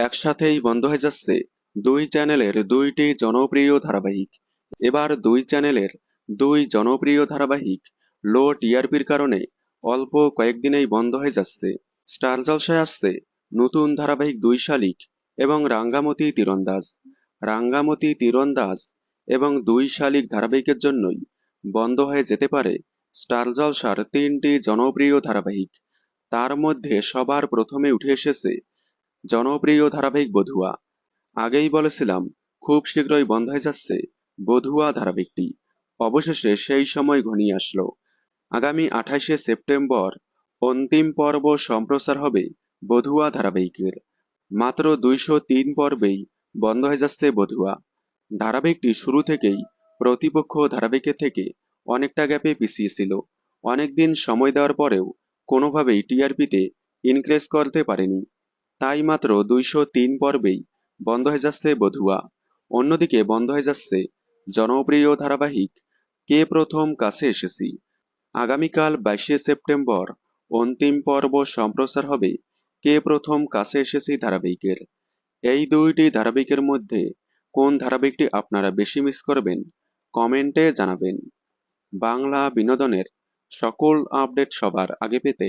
একসাথেই বন্ধ হয়ে যাচ্ছে দুই চ্যানেলের দুইটি জনপ্রিয় ধারাবাহিক। এবার দুই চ্যানেলের দুই জনপ্রিয় ধারাবাহিক লো টিআরপির কারণে অল্প কয়েকদিনেই বন্ধ হয়ে যাচ্ছে। স্টার জলসায় আসছে নতুন ধারাবাহিক দুই শালিক এবং রাঙ্গামতি তীরন্দাজ রাঙ্গামতি তীরন্দাজ এবং দুই শালিক ধারাবাহিকের জন্যই বন্ধ হয়ে যেতে পারে স্টার জলসার তিনটি জনপ্রিয় ধারাবাহিক। তার মধ্যে সবার প্রথমে উঠে এসেছে জনপ্রিয় ধারাবাহিক বধুয়া। আগেই বলেছিলাম, খুব শীঘ্রই বন্ধ হয়ে যাচ্ছে বধুয়া ধারাবাহিকটি। অবশেষে সেই সময় ঘনিয়ে আসলো। আগামী আঠাশে সেপ্টেম্বর অন্তিম পর্ব সম্প্রচার হবে বধুয়া ধারাবাহিকের। মাত্র দুইশো তিন পর্বেই বন্ধ হয়ে যাচ্ছে বধুয়া। ধারাবাহিকটি শুরু থেকেই প্রতিপক্ষ ধারাবাহিকের থেকে অনেকটা গ্যাপে পিছিয়ে ছিল। অনেকদিন সময় দেওয়ার পরেও কোনোভাবেই টিআরপিতে ইনক্রেজ করতে পারেনি। তাই মাত্র দুইশো তিন পর্বেই বন্ধ হয়ে যাচ্ছে বধুয়া। অন্যদিকে বন্ধ হয়ে যাচ্ছে জনপ্রিয় ধারাবাহিক কে প্রথম কাছে এসেছি? আগামীকাল বাইশে সেপ্টেম্বর অন্তিম পর্ব সম্প্রচার হবে কে প্রথম কাছে এসেছি ধারাবাহিকের। এই দুইটি ধারাবাহিকের মধ্যে কোন ধারাবাহিকটি আপনারা বেশি মিস করবেন, কমেন্টে জানাবেন। বাংলা বিনোদনের সকল আপডেট সবার আগে পেতে